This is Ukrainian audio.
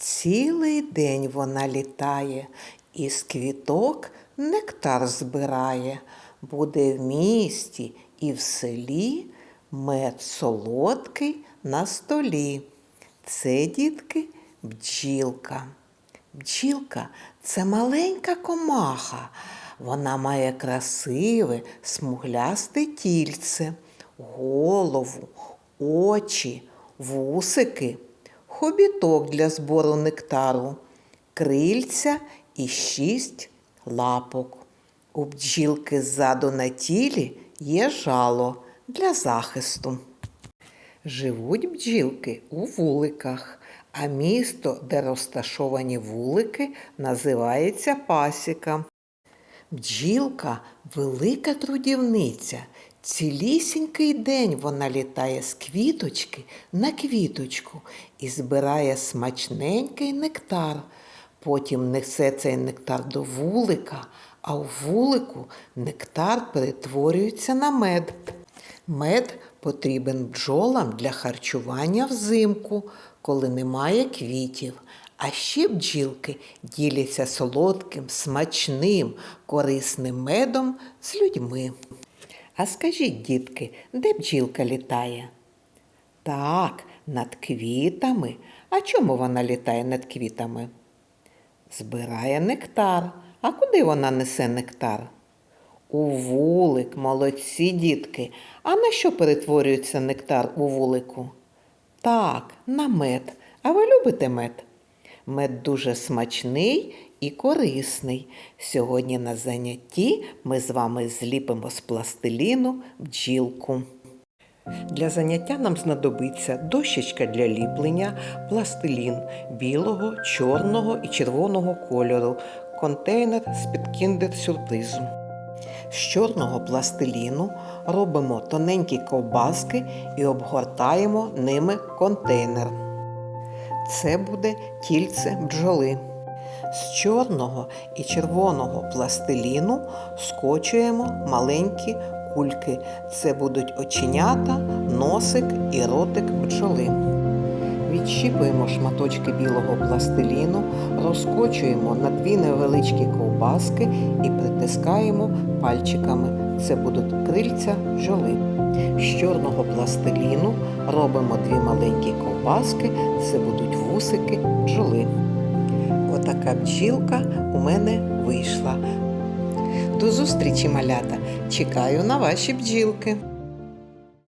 Цілий день вона літає, із квіток нектар збирає. Буде в місті і в селі мед солодкий на столі. Це, дітки, бджілка. Бджілка це маленька комаха. Вона має красиве, смуглясте тільце, голову, очі, вусики, хобіток для збору нектару, крильця і шість лапок. У бджілки ззаду на тілі є жало для захисту. Живуть бджілки у вуликах, а місто, де розташовані вулики, називається пасіка. Бджілка велика трудівниця. Цілісінький день вона літає з квіточки на квіточку і збирає смачненький нектар. Потім несе цей нектар до вулика, а у вулику нектар перетворюється на мед. Мед потрібен бджолам для харчування взимку, коли немає квітів. А ще бджілки діляться солодким, смачним, корисним медом з людьми. А скажіть, дітки, де бджілка літає? Так, над квітами. А чому вона літає над квітами? Збирає нектар. А куди вона несе нектар? У вулик, молодці дітки. А на що перетворюється нектар у вулику? Так, на мед. А ви любите мед? Мед дуже смачний і корисний. Сьогодні на занятті ми з вами зліпимо з пластиліну бджілку. Для заняття нам знадобиться дощечка для ліплення, пластилін білого, чорного і червоного кольору, контейнер з-під кіндер-сюрпризу. З чорного пластиліну робимо тоненькі ковбаски і обгортаємо ними контейнер. Це буде тільце бджоли. З чорного і червоного пластиліну скочуємо маленькі кульки. Це будуть оченята, носик і ротик бджоли. Відщіпуємо шматочки білого пластиліну, розкочуємо на дві невеличкі ковбаски і притискаємо пальчиками. Це будуть крильця бджоли. З чорного пластиліну робимо дві маленькі ковбаски, це будуть вусики бджоли. Отака бджілка у мене вийшла. До зустрічі, малята! Чекаю на ваші бджілки.